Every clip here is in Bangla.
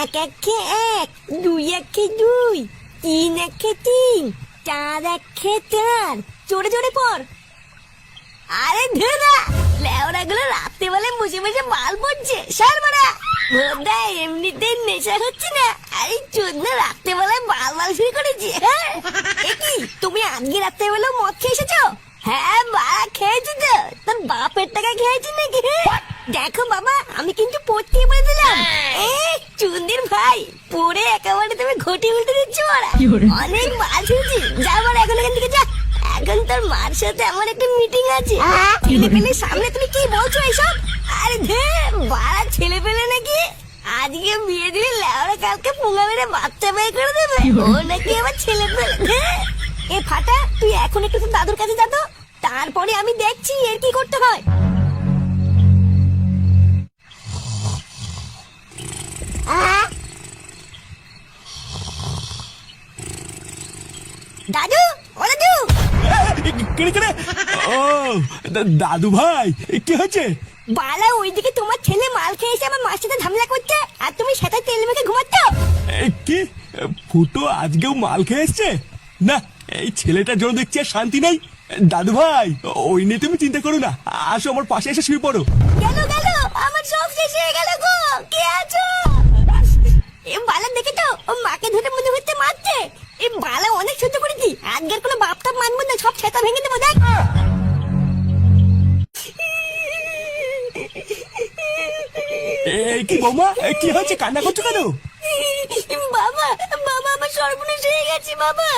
এক একে এক দুই একে দুই তিন একে তিন চার একে চার চড়ে চড়ে পর। আরে ধুরা লেওরা গুলো রাত্রে বেলা বসে বসে মাল পড়ছে সার মারা। ভোদা এমনিতে নেশা হচ্ছে না। আরে চোদ্দ রাত্রে বেলায় মাল মাল শুরু করেছে হ্যাঁ? কি তুমি আজকে রাত্রে বেলা মদ খেয়ে এসেছ? হ্যাঁ বাড়া খেয়েছি তো। তোর বাপের টাকা খেয়েছি নাকি দেখো বাবা আমি কিন্তু পড়তে বলে দিলাম এ চুন্দির ভাই পড়ে একেবারে তুমি ঘটি উল্টে দিচ্ছ মারা অনেক মাছ হয়েছি যা মারা এখন এখান থেকে যা। এখন তোর মার সাথে আমার একটা মিটিং আছে। ছেলে পেলে সামনে তুমি কি বলছো এইসব আরে ধে বাড়া ছেলে পেলে নাকি? আজকে বিয়ে দিলে লেওরা কালকে পুঙ্গা মেরে বাচ্চা বের করে দেবে। ও নাকি আমার ছেলে পেলে। ধে এ ফাটা তুই এখন একটু দাদুর কাছে যা তো। তারপরে আমি দেখছি এর কি করতে হয়। দাদু ও দাদু। কেড়ে কেড়ে ও দাদু ভাই কি হয়েছে? বালা ওইদিকে তোমার ছেলে মাল খেয়ে এসে আমার মার সাথে ঝামেলা করছে আর তুমি সেটা তেল মেখে ঘুমাচ্ছ? কি? ফুটো আজকেও মাল খেয়ে এসছে? না এই ছেলেটার জন্য দেখছি আর শান্তি নেই। দাদু ভাই ওই নিয়ে তুমি চিন্তা করো না আসো আমার পাশে এসে শুয়ে পড়ো। গেল গেল আমার সব শেষ হয়ে গেল গো। কে আছো? এ বালা দেখে তো ও মাকে ধরে মনে হচ্ছে মারছে। বালা অনেক সহ্য করেছি। আজকের কোনো মানবো না সব ছেতা ভেঙে দেবো দেখ। এই কি বৌমা কি হয়েছে? কান্না করছ কেন? বাবা বাবা আমার সর্বনাশ হয়ে গেছে বাবা।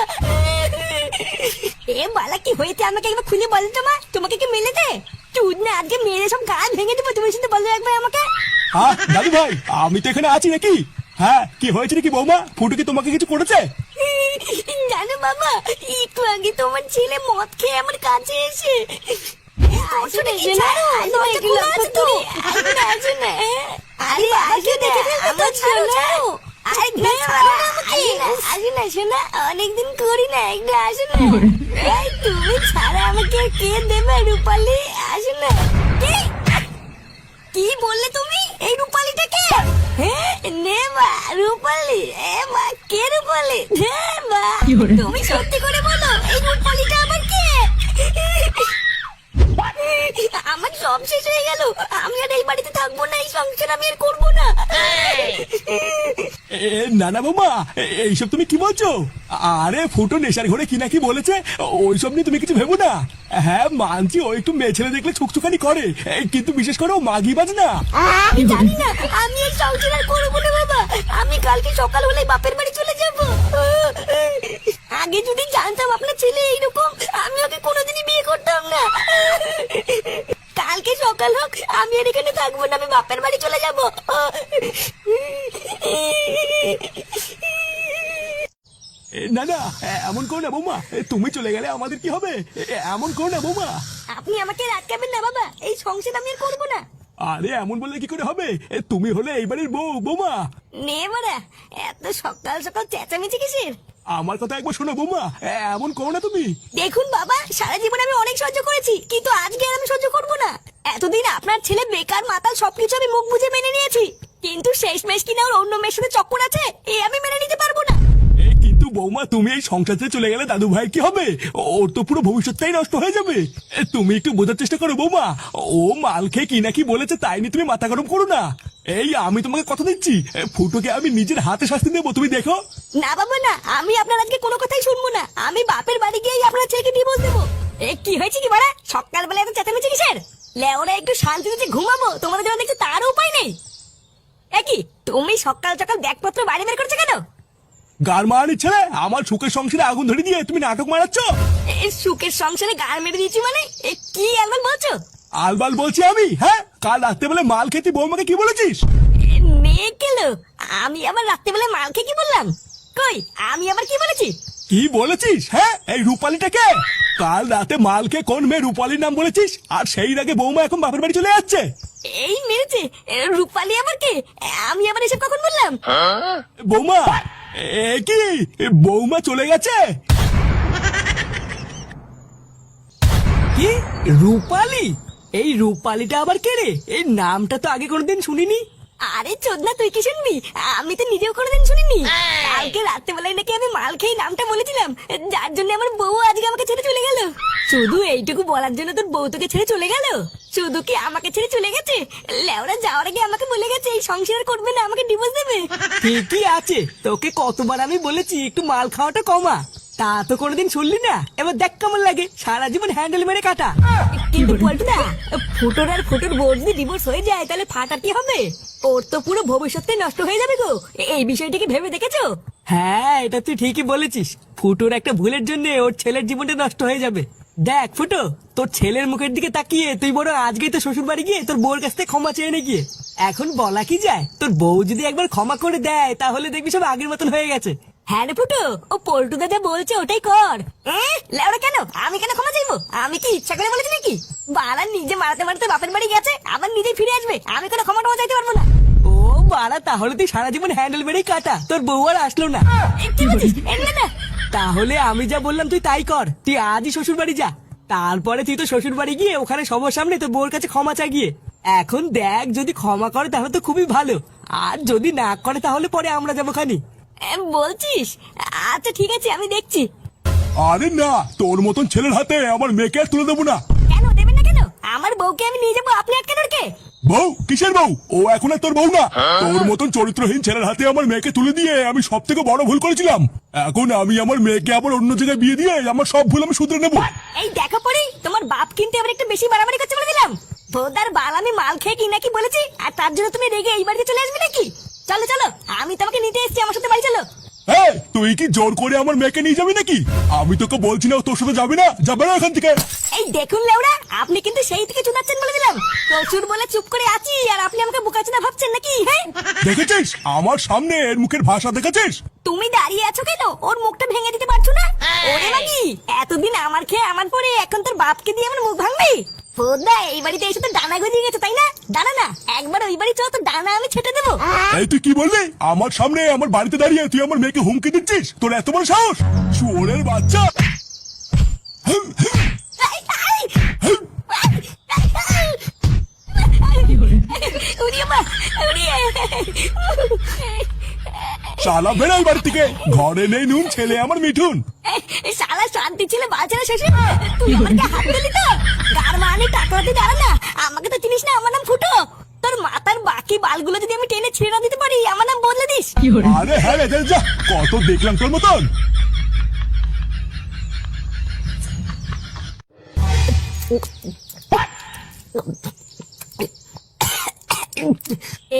এ বালা কি হয়েছে? আমাকে একবার খুলে বলো তো মা তোমাকে কি মেলেছে চুদ না আজকে মেরে সব গান ভেঙে দেবো তুমি শুধু বলো একবার আমাকে। হ্যাঁ দাদু ভাই আমি তো এখানে আছি নাকি? হ্যাঁ কি হয়েছে নাকি বৌমা? ফুটো কি তোমাকে কিছু করেছে? বাবা একটু আগে তোমার ছেলে মদ খেয়ে আমার কাছে এসে অনেকদিন করি না একটু আসো না। তুমি ছাড়া আমাকে কে দেবে রূপালি? আসো না। কি? বললে তুমি? এই রূপালিটাকে? রূপালি এ মা কে রূপালি? মা তুমি সত্যি করে বলো এই রূপালিটা আবার কে? আমার সব শেষ হয়ে গেল। আমি আর এই বাড়িতে থাকব না এই সংসার আমি আর করব না। না বৌমা এইসব তুমি কি বলছো? আরে, ফুটো নেশার ঘরে কি না কি বলেছে? ওইসব নিয়ে তুমি কিছু ভেবো না। হ্যাঁ মানছি ও একটু মেয়ে ছেলে দেখলে ছুকছুকানি করে। কিন্তু বিশেষ করে ও মাগি বাজ না, আমি এই সংসার করব না, বাবা। আমি কালকে সকাল হলে বাপের বাড়ি চলে যাব। আগে যদি জানতাম আপনার ছেলে এইরকম, আমি ওকে কোনোদিনই বিয়ে করতাম না। কালকে সকাল হোক, আমি আর এখানে থাকব না, আমি বাপের বাড়ি চলে যাব। এমন করো না বৌমা। তুমি চলে গেলে আমাদের কি হবে? এমন করো না বৌমা। আপনি আমাকে রাখবেন না বাবা। এই সংসার আমি আর করব না। আরে এমন বললে কি করে হবে? তুমি হলে এই বাড়ির বউ বৌমা। নে বাড়া। এত সকাল সকাল চেঁচামেচি কিসের? আমার কথা একবার শোনো বৌমা। এমন করো না তুমি। দেখুন বাবা সারা জীবন আমি অনেক সহ্য করেছি কিন্তু আজকে আমি সহ্য করব না। এতদিন আপনার ছেলে বেকার মাতাল সবকিছু আমি মুখ বুঝে মেনে নিয়েছি। কিন্তু শেষ মেশ কিনা ওর অন্য মেয়ের সাথে চক্কর আছে এ আমি মেনে নিতে বৌমা, তুমি এই সংসার থেকে চলে গেলে দাদু ভাই কি হবে? ওর তো পুরো ভবিষ্যৎটাই নষ্ট হয়ে যাবে। তুমি একটু বোঝার চেষ্টা করো বৌমা। ও মাল খেয়ে কি না কি বলেছে তাই নিয়ে তুমি মাথা গরম করো না। এই, আমি তোমাকে কথা দিচ্ছি। ফুটোকে আমি নিজের হাতে শাস্তি দেবো, তুমি দেখো। না বাবা, না, আমি আপনার আজকে কোনো কথাই শুনব না। আমি বাপের বাড়ি গিয়েই আপনার ছেলেকে ডিভোর্স দেবো। এ, কি হয়েছে কি বাড়া সকালবেলা এত চেঁচামেচি কিসের? লেওরা একটু শান্তিতে ঘুমাবো। তোমাদের যেমন দেখছি তার উপায় নেই। এ কি, তুমি সকাল সকাল ব্যাগপত্র বাড়ি বের করছ কেন? গার মারানি ছেলে আমার সুখের সংসারে আগুন ধরে দিয়ে তুমি নাটক মারাচ্ছ? এই সুখের সংসারে গার মেরে দিয়েছি মানে? এ কি একবার বলছো? আলবাল বলছি আমি হ্যাঁ? কাল রাত্রে বেলা মাল খেতে বৌমাকে কি বলেছিস? মেয়ে কেন? আমি আবার রাত্রেবেলা মাল খেয়ে কি বললাম? কই আমি আবার কি বলেছি? কি বলেছিস হ্যাঁ? এই রূপালিটাকে কাল রাতে মালকে কোন মেয়ে রূপালির নাম বলেছিস? আর সেই আগে বৌমা এখন বাপের বাড়ি চলে যাচ্ছে। এই মেরেছে রূপালী আবার কে? আমি আবার এসব কখন বললাম? বৌমা কি? বৌমা চলে গেছে? কি? রূপালি? এই রূপালিটা আবার কে রে? এই নামটা তো আগে কোনোদিন শুনিনি। আরে চোদনা তুই কি শুনবি? আমি তো নিজেও কোনোদিন শুনিনি। কালকে রাত্রেবেলায় নাকি আমি মাল খেয়ে নামটা বলেছিলাম। যার জন্য আমার বউ আজকে আমাকে ছেড়ে চলে গেল। শুধু এইটুকু বলার জন্য তোর বউ তোকে ছেড়ে চলে গেল? শুধু কি আমাকে ছেড়ে চলে গেছে? লেওরা যাওয়ার আগে আমাকে বলে গেছে এই সংসার করবে না আমাকে ডিভোর্স দেবে। ঠিকই আছে। তোকে কতবার আমি বলেছি একটু মাল খাওয়াটা কমা। তা তো কোনোদিন শুনলি না? এবার দেখ কেমন লাগে। সারা জীবন হ্যান্ডেল মেরে কাটা। কিন্তু পল্টুদা ফুটোর আর ফুটোর বউ যদি ডিভোর্স হয়ে যায় তাহলে ফাটা কি হবে? ওর তো পুরো ভবিষ্যৎটাই নষ্ট হয়ে যাবে গো। এই বিষয়টিকে ভেবে দেখেছ? হ্যাঁ এটা তুই ঠিকই বলেছিস। ফুটোর একটা ভুলের জন্য ওর ছেলের জীবনটা নষ্ট হয়ে যাবে। দেখ ফুটো তোর ছেলের মুখের দিকে তাকিয়ে তুই বড় আজকেই তো শ্বশুর বাড়ি গিয়ে তোর বউর কাছ থেকে ক্ষমা চেয়ে নে গিয়ে। এখন বলা কি যায়? তোর বউ যদি একবার ক্ষমা করে দেয় তাহলে দেখবি সব আগের মতন হয়ে গেছে। হ্যাঁ রে ফুটো ও পল্টু দাদা বলছে ওটাই কর। লেওড়া কেন? আমি কেন ক্ষমা চাইব? আমি কি ইচ্ছা করে বলেছি নাকি? বাড়া নিজে মারাতে মারাতে বাপের বাড়ি গেছে আবার নিজেই ফিরে আসবে। আমি কোনো ক্ষমা টমা চাইতে পারব না। ও বাড়া তাহলে তুই সারা জীবন হ্যান্ডেল মেরেই কাটা। তোর বউ আর আসলো না। তাহলে আমি যা বললাম তুই তাই কর। তুই আজই শ্বশুর বাড়ি যা। তারপরে তুই তো শ্বশুর বাড়ি গিয়ে ওখানে সবার সামনে তোর বউর কাছে ক্ষমা চা গিয়ে এখন দেখ যদি ক্ষমা করে তাহলে তো খুবই ভালো। আর যদি না করে তাহলে পরে আমরা যাব খানি। বলছিস? আচ্ছা ঠিক আছে আমি দেখছি। আরে না তোর মতন ছেলের হাতে আমার মেয়েকে আর তুলে দেবো না। কেন দেবেন না কেন? আমার বউকে আমি নিয়ে যাব আপনি আটকে কে? বউ? কিসের বউ? ও এখন আর তোর বউ না। তোর মতন চরিত্রহীন ছেলের হাতে আমার মেয়েকে তুলে দিয়ে আমি সব থেকে বড় ভুল করেছিলাম। এখন আমি আমার মেয়েকে আবার অন্য জায়গায় বিয়ে দিয়ে আমার সব ভুল আমি শুধরে নেব। এই দেখো পড়ি তোমার বাপ কিন্তু এবার একটু বেশি বাড়াবাড়ি করছে বলে দিলাম। ভোদার বাল আমি মাল খেয়ে কি নাকি বলেছি? আর তার জন্য তুমি রেগে এই বাড়িতে চলে আসবে নাকি? চলো চলো। আমি তোমাকে নিতে এসেছি আমার সাথে বাড়ি চলো। তুই কি জোর করে আমার মেয়েকে নিয়ে যাবি নাকি? আমি তোকে বলছি না তোর সাথে যাবি না যাবে না এখান থেকে। এই দেখুন লেওড়া আপনি কিন্তু সেই থেকে চুদাচ্ছেন বলে দিলাম। প্রচুর বলে চুপ করে আছি আর আপনি আমাকে বোকাচোদা ভাবছেন নাকি হ্যাঁ? দেখেছিস? আমার সামনে এর মুখের ভাষা দেখেছিস? তুমি দাঁড়িয়ে আছো কেন? ওর মুখটা ভেঙে দিতে পারছ না? ওরে মাগি এতদিন আমার খেয়ে আমার পরে এখন তোর বাপকে দিয়ে আমার মুখ ভাঙবি? ফোদা এই বাড়িতে এসে তো ডানা গজিয়ে গেছে তাই না? ডানা না একবার ওই বাড়ি চল তো ডানা আমি ছেটে দেবো। এই তুই কি বললি? আমার সামনে আমার বাড়িতে দাঁড়িয়ে তুই আমার মেয়েকে হুমকি দিচ্ছিস? তোর এত বড় সাহস? শুয়োরের বাচ্চা! মা। শালা বেড়াই বাড়ি থেকে ঘরে নেই নুন ছেলে আমার মিঠুন। শান্তি ছিল বাঁচানো শেষে। তুই আমাকে হাত দিলি তো? গার মানে টাকলাতে দাঁড়া না আমাকে তো চিনিস না আমার নাম ফুটো। তোর মাথার বাকি বালগুলো যদি আমি টেনে ছিঁড়ে না দিতে পারি আমার নাম বদলে দিস। আরে হ্যাঁ রে যা কত দেখলাম তোর মতন।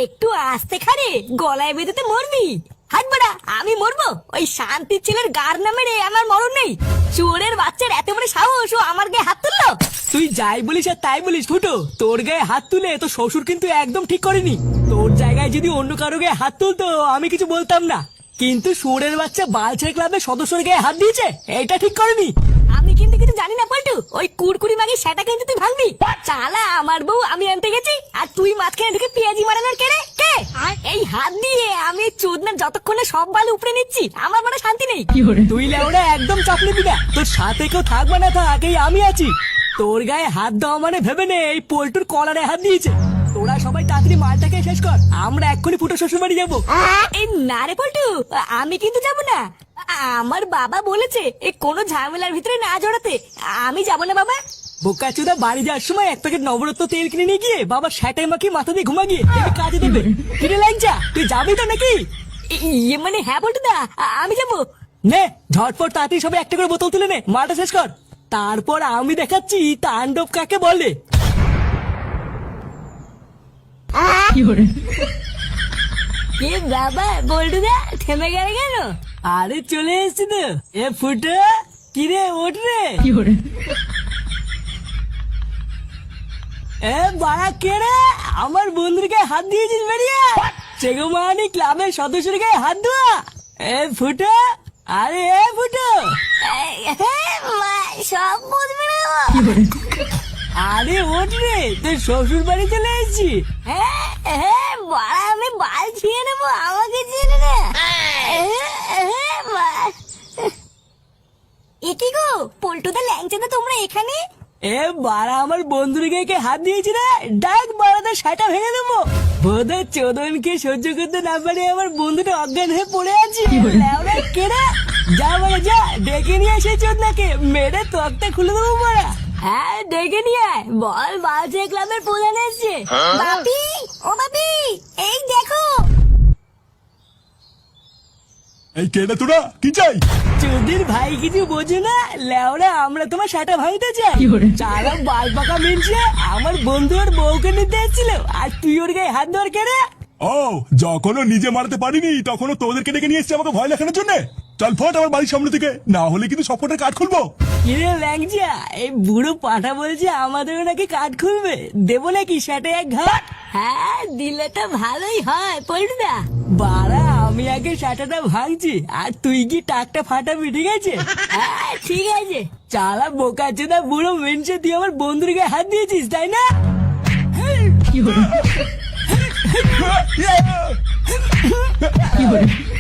একটু আস্তে খারে গলায় বেঁধেতে মরবি। হাট বাড়া আমি মরবো। ওই শান্তির ছেলের গার নামে রে আমার মরণ নেই। চোরের বাচ্চার এত বড় সাহস, ও আমার গায়ে হাত তুললো? তুই যাই বলিস আর তাই বলিস, ফুটো। তোর গায়ে হাত তুলে তো শ্বশুর কিন্তু একদম ঠিক করেনি। তোর জায়গায় যদি অন্য কারও গায়ে হাত তুলতো, আমি কিছু বলতাম না। কিন্তু সুরের বাচ্চা বালছের ক্লাবে সদস্যের গায়ে হাত দিয়েছে এটা ঠিক করেনি। আমি কিন্তু কিছু জানি না পল্টু। ওই কুড়কুড়ি মাগি সেটা কিন্তু তুই ভাঙবি। চালা আমার বউ আমি আনতে গেছি আর তুই মাঝখানে ঢুকে পেঁয়াজি মারানোর কে? রে কে এই হাত দিয়ে আমি চোদনা যতক্ষণে সব বাল উপরে নিচ্ছি আমার মানে শান্তি নেই। তুই লেওড়া একদম চাপ নিবি তোর সাথে কেউ থাকবে না থাক এই আমি আছি। তোর গায়ে হাত দেওয়া মানে ভেবে নে এই পোল্টুর কলারে হাত দিয়েছে। তোরা সবাই তাড়াতাড়ি মালটাকে শেষ কর। আমরা এক্ষুনি ফুটো শ্বশুর বাড়ি যাব। এই না রে পল্টু আমি কিন্তু যাব না। আমার বাবা বলেছে এই কোনো ঝামেলার ভিতরে না জড়াতে। আমি যাব না বাবা। বোকা চুদা বাড়ি যাওয়ার সময় এক প্যাকেট নবরত্ন তেল কিনে নিয়ে গিয়ে বাবা স্যাটাই মাখি মাথা দিয়ে ঘুমা গিয়ে কাজে দেবে। কিনে লাগছা তুই যাবি তো নাকি? ইয়ে মানে হ্যাঁ পল্টু দা আমি যাব। নে ঝটপট তাড়াতাড়ি সবাই একটা করে বোতল তুলে নে মাটা শেষ কর। তারপর আমি দেখাচ্ছি তাণ্ডব কাকে বলে। কে বাবা বল্টু দা থেমে গেলে কেন? আরে চলে এসছি তো। এ ফুটো কিরে ওঠ রে। এ বাড়া কে রে? আমার বন্ধুর গায়ে হাত দিয়েছিস বেরিয়ে। সেগো মানি ক্লাবের সদস্যের গায়ে হাত দেওয়া এ ফুটো আরে এ ফুটো। সব বুঝবে না। আরে ওঠ রে তোর শ্বশুর বাড়ি চলে এসেছি। হ্যাঁ হ্যাঁ বাড়া আমি বাল ছিঁড়ে নেব আমাকে চেনে না। হ্যাঁ, এ কি গো পল্টুদা ল্যাংচাদা তোমরা এখানে? এ বাড়া আমার বন্ধুর গায়ে হাত দিয়েছি রে ডাক বাড়াতে সাটা ভেঙে দেবো। বোধহয় চোদনকে সহ্য করতে না পারে আমার বন্ধুটা অজ্ঞান হয়ে পড়ে আছে। কেড়ে যা বাড়া যা ডেকে নিয়ে এসে চোদনাকে মেরে তক্তা খুলে দেবো মারা হ্যাঁ ডেকে নিয়ে আয়। বল বালছে ক্লাবের প্রধান এসছে। বাপি ও বাপি এই দেখো। এই কেডা তোরা? কি চাই? চোদ্দির ভাই কিছু বোঝে না লেওরা আমরা তোমার সাটা ভাঙতে চাই। চারা বাল পাকা মিলছে আমার বন্ধু ওর বউকে নিতে এসেছিল আর তুই ওর গায়ে হাত ধর কেড়ে ও যখনও নিজে মারতে পারিনি তখনও তোদেরকে ডেকে নিয়ে এসছি আমাকে ভয় দেখানোর জন্য? চল ফট আমার বাড়ির সামনে থেকে। না হলে কিন্তু সপোর্টের কাঠ খুলবো। কিরে ল্যাংচা? এই বুড়ো পাঠা বলছে আমাদের নাকি কাঠ খুলবে। দেবো নাকি সেটা এক ঘাট হ্যাঁ দিলে তো ভালোই হয় পল্টুদা বাড়া আমি আগে সাটাটা ভাঙছি আর তুই কি টাকটা ফাটাবি ঠিক আছে? হ্যাঁ ঠিক আছে। চালা বোকা চোদা বুড়ো মেনছে তুই আমার বন্ধুর গায়ে হাত দিয়েছিস তাই না? Yeah!